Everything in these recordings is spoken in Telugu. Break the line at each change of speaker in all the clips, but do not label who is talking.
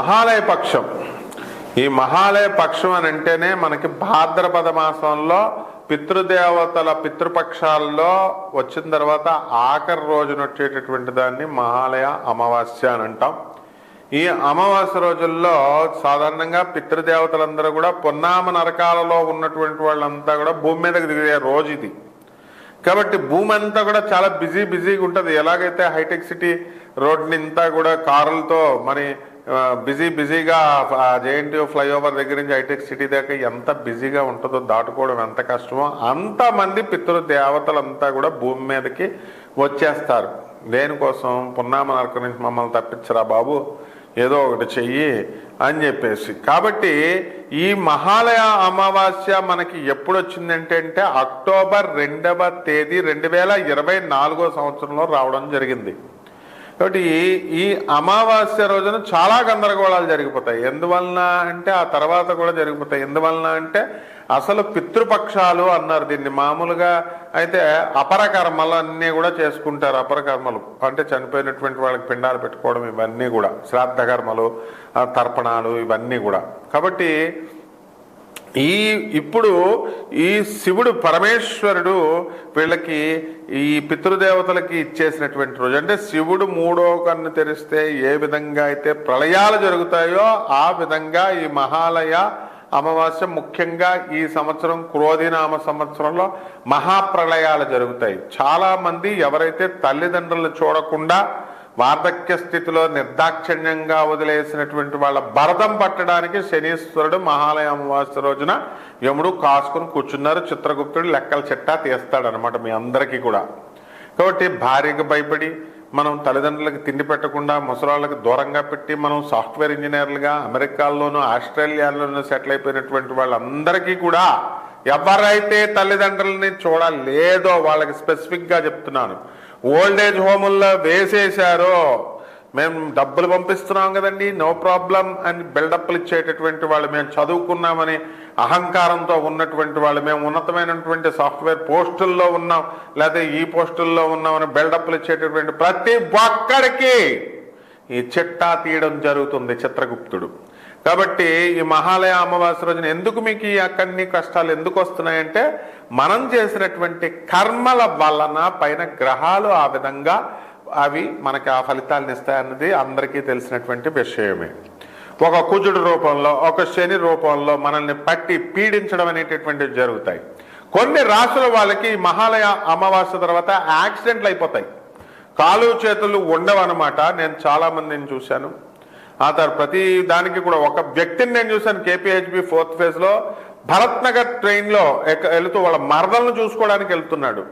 మహాలయ పక్షం. ఈ మహాలయ పక్షం అని అంటేనే మనకి భాద్రపద మాసంలో పితృదేవతల పితృపక్షాల్లో వచ్చిన తర్వాత ఆఖరి రోజున వచ్చేటటువంటి దాన్ని మహాలయ అమావాస్య అని అంటాం. ఈ అమావాస్య రోజుల్లో సాధారణంగా పితృదేవతలందరూ కూడా పొన్నామ నరకాలలో ఉన్నటువంటి వాళ్ళంతా కూడా భూమి మీదకి దిగే రోజు ఇది. కాబట్టి భూమి అంతా కూడా చాలా బిజీ బిజీగా ఉంటుంది. ఎలాగైతే హైటెక్ సిటీ రోడ్ని అంతా కూడా కారులతో మరి బిజీ బిజీగా జేఎన్టీయూ ఫ్లైఓవర్ దగ్గర నుంచి హైటెక్ సిటీ దాకా ఎంత బిజీగా ఉంటుందో దాటుకోవడం ఎంత కష్టమో అంతమంది పితృ దేవతలంతా కూడా భూమి మీదకి వచ్చేస్తారు. దేనికోసం? పున్నామ నరకం నుంచి మమ్మల్ని తప్పించరా బాబు? ఏదో ఒకటి చెయ్యి అని చెప్పేసి. కాబట్టి ఈ మహాలయ అమావాస్య మనకి ఎప్పుడు వచ్చిందంటే అంటే అక్టోబర్ రెండవ తేదీ రెండు వేల ఇరవై నాలుగో సంవత్సరంలో రావడం జరిగింది. కాబట్టి ఈ- అమావాస్య రోజున చాలా గందరగోళాలు జరిగిపోతాయి. ఎందువలన అంటే ఆ తర్వాత కూడా జరిగిపోతాయి. ఎందువలన అంటే అసలు పితృపక్షాలు అన్నారు దీన్ని మామూలుగా. అయితే అపర కర్మలు అన్నీ కూడా చేసుకుంటారు అపర కర్మలు అంటే చనిపోయినటువంటి వాళ్ళకి పిండాలు పెట్టుకోవడం ఇవన్నీ కూడా. శ్రాద్ధ కర్మలు తర్పణాలు ఇవన్నీ కూడా. కాబట్టి ఈ ఇప్పుడు ఈ శివుడు పరమేశ్వరుడు వీళ్ళకి ఈ పితృదేవతలకి ఇచ్చేసినటువంటి రోజు. అంటే శివుడు మూడో కన్ను తెరిస్తే ఏ విధంగా అయితే ప్రళయాలు జరుగుతాయో ఆ విధంగా ఈ మహాలయ అమావాస్య ముఖ్యంగా ఈ సంవత్సరం క్రోధినామ సంవత్సరంలో మహాప్రళయాలు జరుగుతాయి. చాలామంది ఎవరైతే తల్లిదండ్రులు చూడకుండా వార్ధక్య స్థితిలో నిర్దాక్షిణ్యంగా వదిలేసినటువంటి వాళ్ళ భరతం పట్టడానికి శనీశ్వరుడు మహాలయ అమావాస్య రోజున యముడు కాసుకుని కూర్చున్నారు. చిత్రగుప్తుడు లెక్కల చిట్టా తీస్తాడనమాట మీ అందరికీ కూడా. కాబట్టి భార్యకు భయపడి మనం తల్లిదండ్రులకు తిండి పెట్టకుండా ముసలాళ్ళకి దూరంగా పెట్టి మనం సాఫ్ట్వేర్ ఇంజనీర్లుగా అమెరికాల్లోనూ ఆస్ట్రేలియాలోనూ సెటిల్ అయిపోయినటువంటి వాళ్ళందరికీ కూడా ఎవరైతే తల్లిదండ్రులని చూడలేదో వాళ్ళకి స్పెసిఫిక్గా చెప్తున్నాను. ఓల్డ్ ఏజ్ హోముల్లో వేసేశారో మేము డబ్బులు పంపిస్తున్నాం కదండి నో ప్రాబ్లం అని బిల్డప్లు ఇచ్చేటటువంటి వాళ్ళు మేము చదువుకున్నామని అహంకారంతో ఉన్నటువంటి వాళ్ళు మేము ఉన్నతమైనటువంటి సాఫ్ట్వేర్ పోస్టుల్లో ఉన్నాం లేదా ఈ పోస్టుల్లో ఉన్నామని బిల్డప్లు ఇచ్చేటటువంటి ప్రతి ఒక్కడికి ఈ చిట్టా తీయడం జరుగుతుంది చిత్రగుప్తుడు. కాబట్టి ఈ మహాలయ అమావాస్య రోజున ఎందుకు మీకు ఈ అక్కడిని కష్టాలు ఎందుకు వస్తున్నాయంటే మనం చేసినటువంటి కర్మల వలన పైన గ్రహాలు ఆ విధంగా అవి మనకి ఆ ఫలితాలను ఇస్తాయన్నది అందరికీ తెలిసినటువంటి విషయమే. ఒక కుజుడు రూపంలో ఒక శని రూపంలో మనల్ని పట్టి పీడించడం అనేటటువంటివి జరుగుతాయి. కొన్ని రాసుల వాళ్ళకి ఈ మహాలయ అమావాస్య తర్వాత యాక్సిడెంట్లు అయిపోతాయి. కాలు చేతులు ఉండవన్నమాట. నేను చాలా మందిని చూశాను. ఆ తర్వాత ప్రతి దానికి కూడా ఒక వ్యక్తిని నేను చూశాను కేపీహెచ్బి ఫోర్త్ ఫేజ్లో. భరత్ నగర్ ట్రైన్లో ఎక్క- వెళుతూ వాళ్ళ మరదలను చూసుకోవడానికి వెళ్తున్నాడు.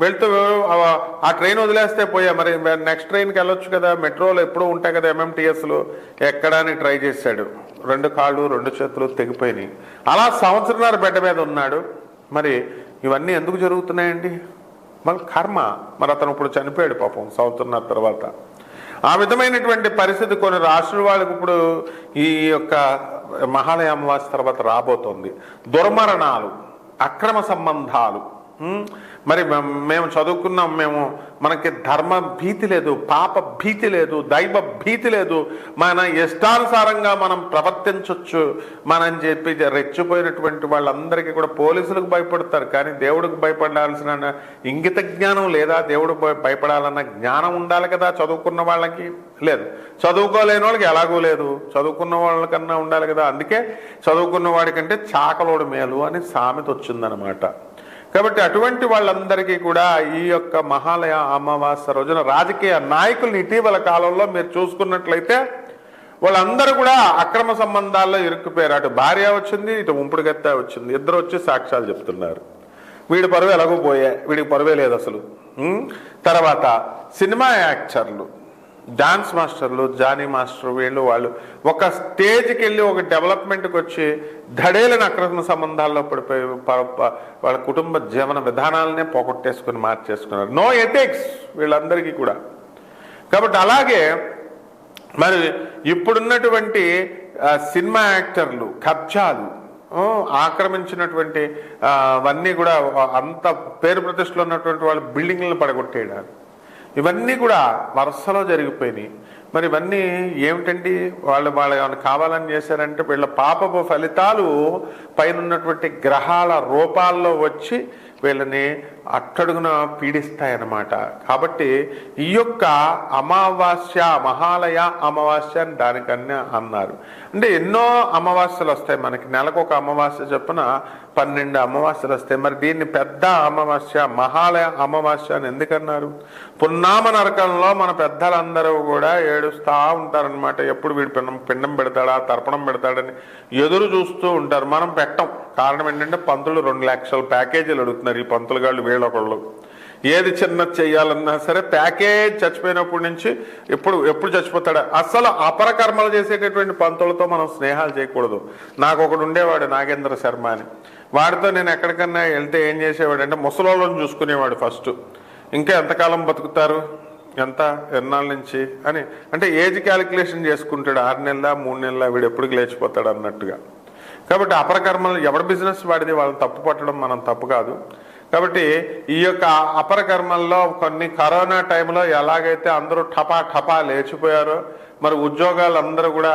వెళ్తూ ఆ- ఆ ట్రైన్ వదిలేస్తే పోయా. మరి నెక్స్ట్ ట్రైన్కి వెళ్ళొచ్చు కదా. మెట్రోలో ఎప్పుడూ ఉంటాయి కదా ఎంఎంటీఎస్లు ఎక్కడానికి ట్రై చేశాడు. రెండు కాళ్ళు రెండు చేతులు తెగిపోయినాయి. అలా సంవత్సరంన్నర బెడ్ మీద ఉన్నాడు. మరి ఇవన్నీ ఎందుకు జరుగుతున్నాయండి? మరి కర్మ. మరి అతను ఇప్పుడు చనిపోయాడు పాపం సంవత్సరంన్నర తర్వాత. ఆ విధమైనటువంటి పరిస్థితి కొన్ని రాష్ట్రాల వాళ్ళకి ఇప్పుడు ఈ యొక్క మహాలయ అమావాస్య తర్వాత రాబోతోంది. దుర్మరణాలు అక్రమ సంబంధాలు. మరి మేము చదువుకున్నాం మేము మనకి ధర్మ భీతి లేదు పాప భీతి లేదు దైవ భీతి లేదు. మన ఇష్టానుసారంగా మనం ప్రవర్తించవచ్చు మనం చెప్పి రెచ్చిపోయినటువంటి వాళ్ళందరికీ కూడా పోలీసులకు భయపడతారు. కానీ దేవుడికి భయపడాల్సిన ఇంగిత జ్ఞానం లేదా? దేవుడు భయపడాలన్న జ్ఞానం ఉండాలి కదా చదువుకున్న వాళ్ళకి? లేదు. చదువుకోలేని వాళ్ళకి ఎలాగూ లేదు. చదువుకున్న వాళ్ళకన్నా ఉండాలి కదా. అందుకే చదువుకున్న వాడికంటే చాకలోడు మేలు అని సామెత వచ్చిందనమాట. కాబట్టి అటువంటి వాళ్ళందరికీ కూడా ఈ యొక్క మహాలయ అమావాస్య రోజున రాజకీయ నాయకుల్ని ఇటీవల కాలంలో మీరు చూసుకున్నట్లయితే వాళ్ళందరూ కూడా అక్రమ సంబంధాల్లో ఇరుక్కుపోయారు. అటు భార్య వచ్చింది ఇటు ఉంపుడుగత్త వచ్చింది. ఇద్దరు వచ్చి సాక్ష్యాలు చెప్తున్నారు. వీడి పరువు ఎలాగో పోయా వీడికి పరువే లేదు అసలు. తర్వాత సినిమా యాక్టర్లు. డాన్స్ మాస్టర్లు జానీ మాస్టర్ వీళ్ళు వాళ్ళు ఒక స్టేజ్కి వెళ్ళి ఒక డెవలప్మెంట్కి వచ్చి ధడేలని అక్రమ సంబంధాల్లో పడిపోయి వాళ్ళ కుటుంబ జీవన విధానాలనే పోగొట్టేసుకుని మార్చేసుకున్నారు. నో ఎథిక్స్ వీళ్ళందరికీ కూడా. కాబట్టి అలాగే మరి ఇప్పుడున్నటువంటి సినిమా యాక్టర్లు కబ్జాలు ఆక్రమించినటువంటి అవన్నీ కూడా అంత పేరు ప్రతిష్టలు ఉన్నటువంటి వాళ్ళు బిల్డింగ్లను పడగొట్టేయడానికి ఇవన్నీ కూడా వరుసలో జరిగిపోయినాయి. మరి ఇవన్నీ ఏమిటండి? వాళ్ళు వాళ్ళు ఏమైనా కావాలని చేశారంటే వీళ్ళ పాపపు ఫలితాలు పైన ఉన్నటువంటి గ్రహాల రూపాల్లో వచ్చి వీళ్ళని అట్టడుగున పీడిస్తాయన్నమాట. కాబట్టి ఈ యొక్క అమావాస్య మహాలయ అమావాస్య అని దానికన్నా అన్నారు. అంటే ఎన్నో అమావాస్యలు వస్తాయి మనకి. నెలకు ఒక అమావాస్య చొప్పున పన్నెండు అమావాస్యలు వస్తాయి. మరి దీన్ని పెద్ద అమావాస్య మహాలయ అమావాస్య అని ఎందుకన్నారు? పున్నామ నరకంలో మన పెద్దలందరూ కూడా ఏడుస్తూ ఉంటారనమాట ఎప్పుడు వీడు పిండం పిండం పెడతాడా తర్పణం పెడతాడని ఎదురు చూస్తూ ఉంటారు. మనం పెట్టం. కారణం ఏంటంటే పంతులు రెండు లక్షల ప్యాకేజీలు అడుగుతున్నారు ఈ పంతులు గాళ్ళు వీళ్ళొకళ్ళు. ఏది చిన్నది చేయాలన్నా సరే ప్యాకేజ్ చచ్చిపోయినప్పటి నుంచి ఎప్పుడు ఎప్పుడు చచ్చిపోతాడా? అసలు అపరకర్మలు చేసేటటువంటి పంతులతో మనం స్నేహాలు చేయకూడదు. నాకు ఒకడు ఉండేవాడు నాగేంద్ర శర్మ అని. వాడితో నేను ఎక్కడికన్నా వెళ్తే ఏం చేసేవాడు అంటే ముసలోళ్ళని చూసుకునేవాడు ఫస్ట్. ఇంకా ఎంతకాలం బతుకుతారు? ఎంత? ఎన్నాళ్ళ నుంచి? అని. అంటే ఏజ్ క్యాలిక్యులేషన్ చేసుకుంటాడు. ఆరు నెలల మూడు నెలల వీడు ఎప్పుడు లేచిపోతాడు అన్నట్టుగా. కాబట్టి అపరకర్మలు ఎవరి బిజినెస్ వాడిది వాళ్ళని తప్పు పట్టడం మనం తప్పు కాదు. కాబట్టి ఈ యొక్క అపర కర్మల్లో కొన్ని కరోనా టైంలో ఎలాగైతే అందరూ ఠపా ఠపా లేచిపోయారో మరి ఉద్యోగాలు అందరూ కూడా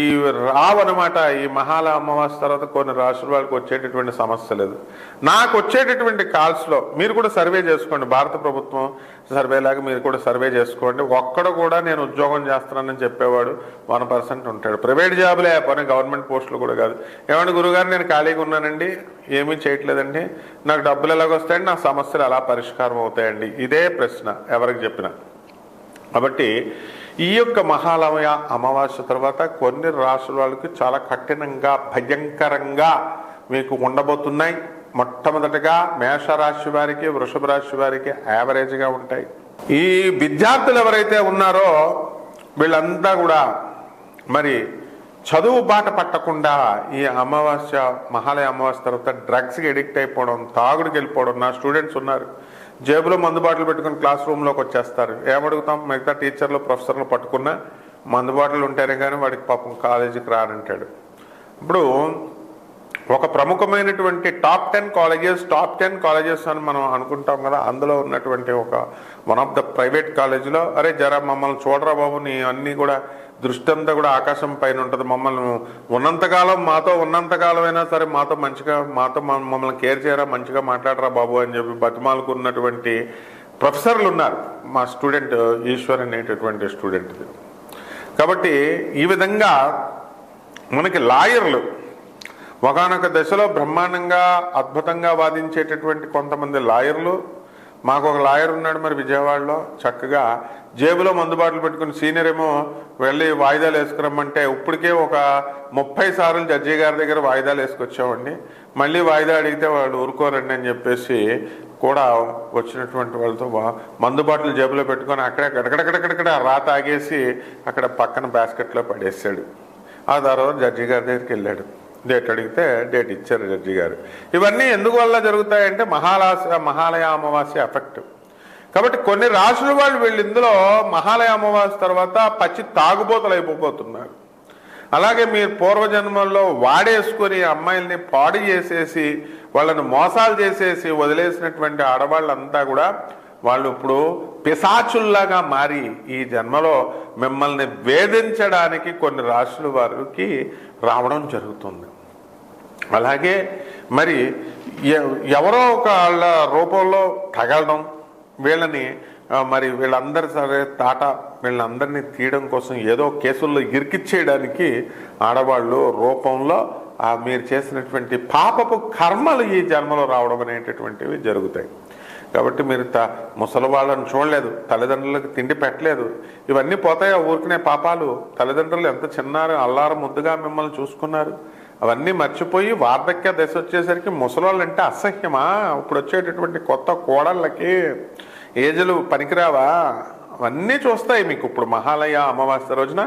ఈ రావనమాట ఈ మహాల అమావాస్య తర్వాత కొన్ని రాష్ట్రాల వాళ్ళకి వచ్చేటటువంటి సమస్య లేదు. నాకు వచ్చేటటువంటి కాల్స్లో మీరు కూడా సర్వే చేసుకోండి భారత ప్రభుత్వం సర్వేలాగా మీరు కూడా సర్వే చేసుకోండి. ఒక్కడ కూడా నేను ఉద్యోగం చేస్తున్నానని చెప్పేవాడు వన్ పర్సెంట్ ఉంటాడు. ప్రైవేట్ జాబులే పని గవర్నమెంట్ పోస్టులు కూడా కాదు. ఏమంటే గురుగారు నేను ఖాళీగా ఉన్నానండి ఏమీ చేయట్లేదండి. నాకు డబ్బులు ఎలాగొస్తాయండి నా సమస్యలు ఎలా పరిష్కారం అవుతాయండి? ఇదే ప్రశ్న ఎవరికి చెప్పినా. కాబట్టి ఈ యొక్క మహాలయ అమావాస్య తర్వాత కొన్ని రాసుల వాళ్ళకి చాలా కఠినంగా భయంకరంగా మీకు ఉండబోతున్నాయి. మొట్టమొదటగా మేషరాశి వారికి వృషభ రాశి వారికి యావరేజ్గా ఉంటాయి. ఈ విద్యార్థులు ఎవరైతే ఉన్నారో వీళ్ళంతా కూడా మరి చదువు బాట పట్టకుండా ఈ అమావాస్య మహాలయ అమావాస్య తర్వాత డ్రగ్స్కి ఎడిక్ట్ అయిపోవడం తాగుడికి వెళ్ళిపోవడం నా స్టూడెంట్స్ ఉన్నారు. జేబులో మందుబాటలు పెట్టుకుని క్లాస్ రూమ్లోకి వచ్చేస్తారు. ఏమడుగుతాం? మిగతా టీచర్లు ప్రొఫెసర్లు పట్టుకున్న మందుబాటలు ఉంటేనే కానీ వాడికి పాపం కాలేజీకి రానంటాడు. ఇప్పుడు ఒక ప్రముఖమైనటువంటి top ten colleges top ten colleges అని మనం అనుకుంటాం కదా అందులో ఉన్నటువంటి ఒక వన్ ఆఫ్ ద ప్రైవేట్ కాలేజీలో అరే జరా మమ్మల్ని చూడరా బాబు నీ అన్నీ కూడా దృష్టి అంతా కూడా ఆకాశం పైన ఉంటుంది. మమ్మల్ని ఉన్నంతకాలం మాతో ఉన్నంతకాలం అయినా సరే మాతో మంచిగా మాతో మమ్మల్ని కేర్ చేయరా మంచిగా మాట్లాడరా బాబు అని చెప్పి బతిమాలకున్నటువంటి ప్రొఫెసర్లు ఉన్నారు మా స్టూడెంట్ ఈశ్వర్ అనేటటువంటి స్టూడెంట్. కాబట్టి ఈ విధంగా మనకి లాయర్లు ఒకనొక దశలో బ్రహ్మాండంగా అద్భుతంగా వాదించేటటువంటి కొంతమంది లాయర్లు మాకు ఒక లాయర్ ఉన్నాడు మరి విజయవాడలో. చక్కగా జేబులో మందుబాట్లు పెట్టుకుని సీనియర్ ఏమో వెళ్ళి వాయిదాలు వేసుకురమ్మంటే ఇప్పటికే ఒక ముప్పై సార్లు జడ్జి గారి దగ్గర వాయిదాలు వేసుకొచ్చామండి మళ్ళీ వాయిదా అడిగితే వాళ్ళు ఊరుకోరండి అని చెప్పేసి కూడా వచ్చినటువంటి వాళ్ళతో వా- మందు జేబులో పెట్టుకొని అక్కడే కడకడకడకడ రాత ఆగేసి అక్కడ పక్కన బాస్కెట్లో పడేసాడు. ఆ తర్వాత జడ్జి గారి దగ్గరికి వెళ్ళాడు. డేట్ అడిగితే డేట్ ఇచ్చారు జడ్జి గారు. ఇవన్నీ ఎందుకు వల్ల జరుగుతాయంటే మహాలాస మహాలయ అమావాస్య ఎఫెక్ట్. కాబట్టి కొన్ని రాసుల వాళ్ళు వీళ్ళు ఇందులో మహాలయ అమావాస్య తర్వాత పచ్చి తాగుబోతలు అయిపోతున్నారు అలాగే మీరు పూర్వజన్మల్లో వాడేసుకొని అమ్మాయిల్ని పాడు చేసేసి వాళ్ళని మోసాలు చేసేసి వదిలేసినటువంటి ఆడవాళ్ళంతా కూడా వాళ్ళు ఇప్పుడు పిశాచుల్లాగా మారి ఈ జన్మలో మిమ్మల్ని వేధించడానికి కొన్ని రాశుల వారికి రావడం జరుగుతుంది. అలాగే మరి ఎవరో ఒక వాళ్ళ రూపంలో తగలడం వీళ్ళని మరి వీళ్ళందరి సరే తాట వీళ్ళందరినీ తీయడం కోసం ఏదో కేసుల్లో ఇరికిచ్చేయడానికి ఆడవాళ్ళు రూపంలో మీరు చేసినటువంటి పాపపు కర్మలు ఈ జన్మలో రావడం అనేటటువంటివి జరుగుతాయి. కాబట్టి మీరు త ముసలి వాళ్ళని చూడలేదు తల్లిదండ్రులకు తిండి పెట్టలేదు ఇవన్నీ పోతాయి ఊరికనే పాపాలు? తల్లిదండ్రులు ఎంత చిన్నారు అల్లారం ముద్దుగా మిమ్మల్ని చూసుకున్నారు. అవన్నీ మర్చిపోయి వార్ధక్య దశ వచ్చేసరికి ముసలోళ్ళు అంటే అసహ్యమా? ఇప్పుడు వచ్చేటటువంటి కొత్త కోడళ్ళకి ఏజలు పనికిరావా? అవన్నీ చూస్తాయి మీకు. ఇప్పుడు మహాలయ అమావాస్య రోజున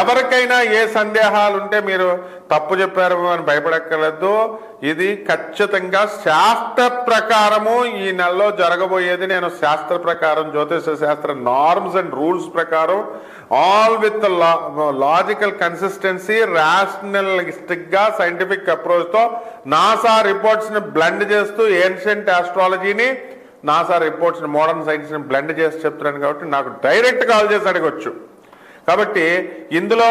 ఎవరికైనా ఏ సందేహాలు ఉంటే మీరు తప్పు చెప్పారు అని భయపడక్కర్లేదు. ఇది ఖచ్చితంగా శాస్త్ర ప్రకారము ఈ నెలలో జరగబోయేది. నేను శాస్త్ర ప్రకారం జ్యోతిష శాస్త్ర నార్మ్స్ అండ్ రూల్స్ ప్రకారం ఆల్ విత్ లాజికల్ కన్సిస్టెన్సీ రాషనలిస్టిక్గా సైంటిఫిక్ అప్రోచ్తో నాసా రిపోర్ట్స్ని బ్లెండ్ చేస్తూ ancient ఆస్ట్రాలజీని NASA reports modern science blend చేసి చెప్తున్నాను కాబట్టి నాకు డైరెక్ట్ కాల్ చేసి అడగొచ్చు. కాబట్టి ఇందులో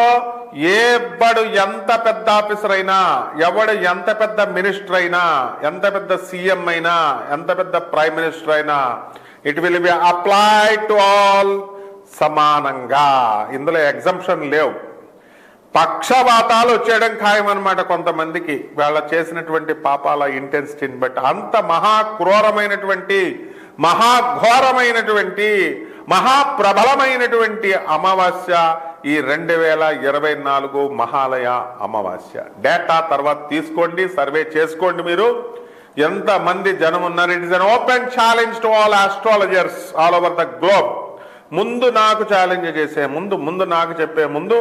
ఎవడు ఎంత పెద్ద ఆఫీసర్ అయినా ఎవడు ఎంత పెద్ద మినిస్టర్ అయినా ఎంత పెద్ద సీఎం అయినా ఎంత పెద్ద ప్రైమ్ మినిస్టర్ అయినా it will be apply to all సమానంగా. ఇందులో ఎగ్జంప్షన్ లేవు. పక్షవాతాలు వచ్చేయడం ఖాయం అనమాట కొంతమందికి. వాళ్ళ చేసినటువంటి పాపాల ఇంటెన్సిటీని బట్టి. అంత మహాక్రూరమైనటువంటి మహాఘోరమైనటువంటి మహాప్రబలమైనటువంటి అమావాస్య ఈ రెండు వేల ఇరవై నాలుగు మహాలయ అమావాస్య. డేటా తర్వాత తీసుకోండి సర్వే చేసుకోండి మీరు. ఎంతమంది జనం ఉన్నారు it is an open challenge to all astrologers all over the globe. ముందు నాకు ఛాలెంజ్ చేసే ముందు ముందు నాకు చెప్పే ముందు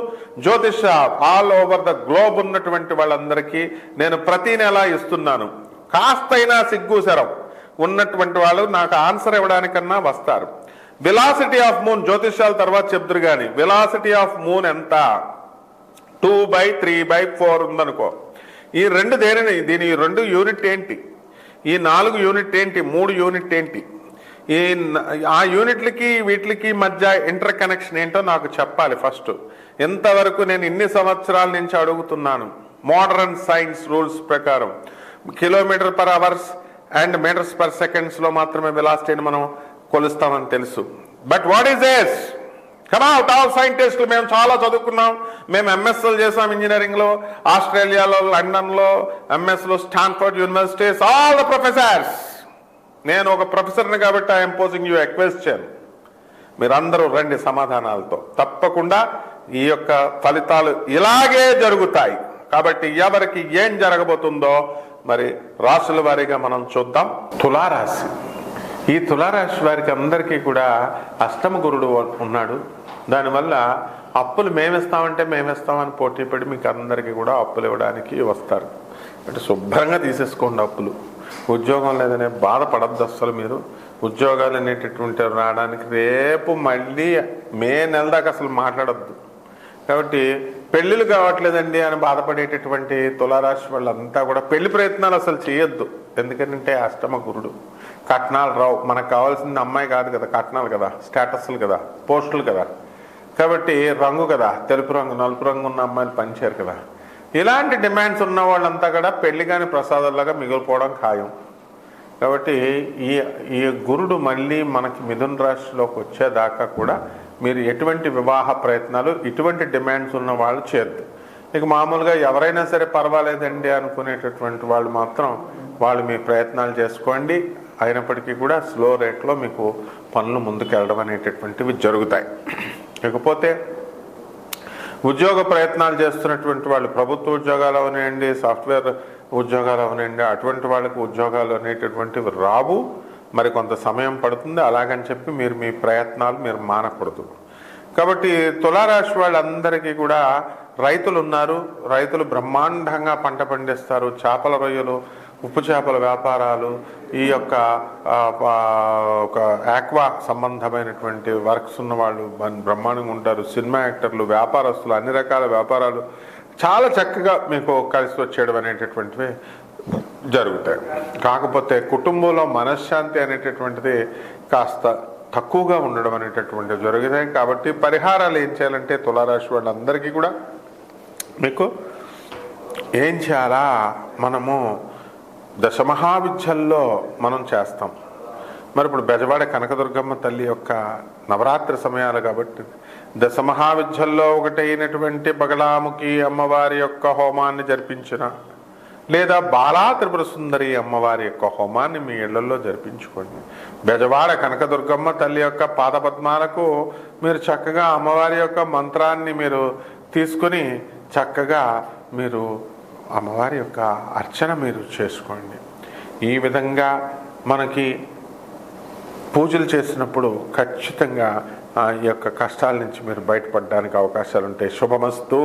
జ్యోతిష ఆల్ ఓవర్ ద గ్లోబ్ ఉన్నటువంటి వాళ్ళందరికీ నేను ప్రతి నెల ఇస్తున్నాను. కాస్తైనా సిగ్గుసరం ఉన్నటువంటి వాళ్ళు నాకు ఆన్సర్ ఇవ్వడానికన్నా వస్తారు. విలాసిటీ ఆఫ్ మూన్ జ్యోతిష్యాల తర్వాత చెప్తురు కానీ విలాసిటీ ఆఫ్ మూన్ ఎంత? Two by three by four ఉందనుకో. ఈ రెండు దేనిని దీని రెండు యూనిట్ ఏంటి? ఈ నాలుగు యూనిట్ ఏంటి? మూడు యూనిట్ ఏంటి? ఈ ఆ యూనిట్లకి వీటికి మధ్య ఇంటర్ కనెక్షన్ ఏంటో నాకు చెప్పాలి ఫస్ట్ ఇంతవరకు నేను ఇన్ని సంవత్సరాల నుంచి అడుగుతున్నాను? మోడర్న్ సైన్స్ రూల్స్ ప్రకారం. Kilometer per hours and meters per సెకండ్స్లో మాత్రమే వెలాసిటీని మనం కొలుస్తామని తెలుసు. But what is as come out all సైంటిస్టులు మేము చాలా చదువుకున్నాం. మేము ఎంఎస్ఎల్ చేసాం ఇంజనీరింగ్లో ఆస్ట్రేలియాలో లండన్లో ఎంఎస్లో Stanford universities all the professors నేను ఒక ప్రొఫెసర్ని కాబట్టి ఐఎమ్ పోజింగ్ యూ ఎక్వెస్షన్ మీరందరూ రండి సమాధానాలతో. తప్పకుండా ఈ యొక్క ఫలితాలు ఇలాగే జరుగుతాయి. కాబట్టి ఎవరికి ఏం జరగబోతుందో మరి రాశుల వారీగా మనం చూద్దాం. తులారాశి. ఈ తులారాశి వారికి అందరికీ కూడా అష్టమ గురుడు ఉన్నాడు. దానివల్ల అప్పులు మేమిస్తామంటే మేమిస్తామని పోటీ పడి మీకు అందరికీ కూడా అప్పులు ఇవ్వడానికి వస్తారు. అంటే శుభ్రంగా తీసేసుకోండి అప్పులు. ఉద్యోగం లేదనే బాధపడద్దు అస్సలు మీరు. ఉద్యోగాలు అనేటటువంటి రావడానికి రేపు మళ్ళీ మే నెల దాకా అసలు మాట్లాడద్దు. కాబట్టి పెళ్ళిళ్ళు కావట్లేదండి అని బాధపడేటటువంటి తులారాశి వాళ్ళంతా కూడా పెళ్ళి ప్రయత్నాలు అసలు చేయొద్దు. ఎందుకంటే అష్టమ గురుడు. కట్నాలు రావు. మనకు కావాల్సింది అమ్మాయి కాదు కదా కట్నాలు కదా స్టేటస్లు కదా పోస్టులు కదా. కాబట్టి రంగు కదా తెలుపు రంగు నలుపు రంగు ఉన్న అమ్మాయిలు పనిచేయరు కదా. ఇలాంటి డిమాండ్స్ ఉన్న వాళ్ళంతా కూడా పెళ్ళి కాని ప్రసాదాలుగా మిగిలిపోవడం ఖాయం. కాబట్టి ఈ ఈ గురుడు మళ్ళీ మనకి మిథున రాశిలోకి వచ్చేదాకా కూడా మీరు ఎటువంటి వివాహ ప్రయత్నాలు ఇటువంటి డిమాండ్స్ ఉన్న వాళ్ళు చేయొద్దు. ఇక మామూలుగా ఎవరైనా సరే పర్వాలేదండి అనుకునేటటువంటి వాళ్ళు మాత్రం వాళ్ళు మీ ప్రయత్నాలు చేసుకోండి. అయినప్పటికీ కూడా స్లో రేట్లో మీకు పనులు ముందుకెళ్ళడం అనేటటువంటివి జరుగుతాయి. ఇకపోతే ఉద్యోగ ప్రయత్నాలు చేస్తున్నటువంటి వాళ్ళు ప్రభుత్వ ఉద్యోగాలు అవనండి సాఫ్ట్వేర్ ఉద్యోగాలు అవనండి అటువంటి వాళ్ళకి ఉద్యోగాలు అనేటటువంటివి రావు. మరి కొంత సమయం పడుతుంది. అలాగని చెప్పి మీరు మీ ప్రయత్నాలు మీరు మానకూడదు. కాబట్టి తులారాశి వాళ్ళందరికీ కూడా రైతులు ఉన్నారు రైతులు బ్రహ్మాండంగా పంట పండిస్తారు. చేపల రొయ్యలు ఉప్పు చేపల వ్యాపారాలు ఈ యొక్క ఒక ఆక్వా సంబంధమైనటువంటి వర్క్స్ ఉన్న వాళ్ళు బ్రహ్మాండంగా ఉంటారు. సినిమా యాక్టర్లు వ్యాపారస్తులు అన్ని రకాల వ్యాపారాలు చాలా చక్కగా మీకు కలిసి వచ్చేయడం అనేటటువంటివి జరుగుతాయి. కాకపోతే కుటుంబంలో మనశ్శాంతి అనేటటువంటిది కాస్త తక్కువగా ఉండడం అనేటటువంటివి జరుగుతాయి. కాబట్టి పరిహారాలు ఏం చేయాలంటే తులారాశి వాళ్ళందరికీ కూడా మీకు ఏం చేయాలా? మనము దశమహావిద్యల్లో మనం చేస్తాం. మరి ఇప్పుడు బెజవాడ కనకదుర్గమ్మ తల్లి యొక్క నవరాత్రి సమయాలు కాబట్టి దశమహావిద్యల్లో ఒకటైనటువంటి బగలాముఖి అమ్మవారి యొక్క హోమాన్ని జరిపించిన లేదా బాలా త్రిపుర సుందరి అమ్మవారి యొక్క హోమాన్ని మీ ఇళ్ళలో జరిపించుకోండి. బెజవాడ కనకదుర్గమ్మ తల్లి యొక్క పాదపద్మాలకు మీరు చక్కగా అమ్మవారి యొక్క మంత్రాన్ని మీరు తీసుకుని చక్కగా మీరు అమ్మవారి యొక్క అర్చన మీరు చేసుకోండి. ఈ విధంగా మనకి పూజలు చేసినప్పుడు ఖచ్చితంగా ఆ యొక్క కష్టాల నుంచి మీరు బయటపడడానికి అవకాశాలు ఉంటాయి శుభమస్తు.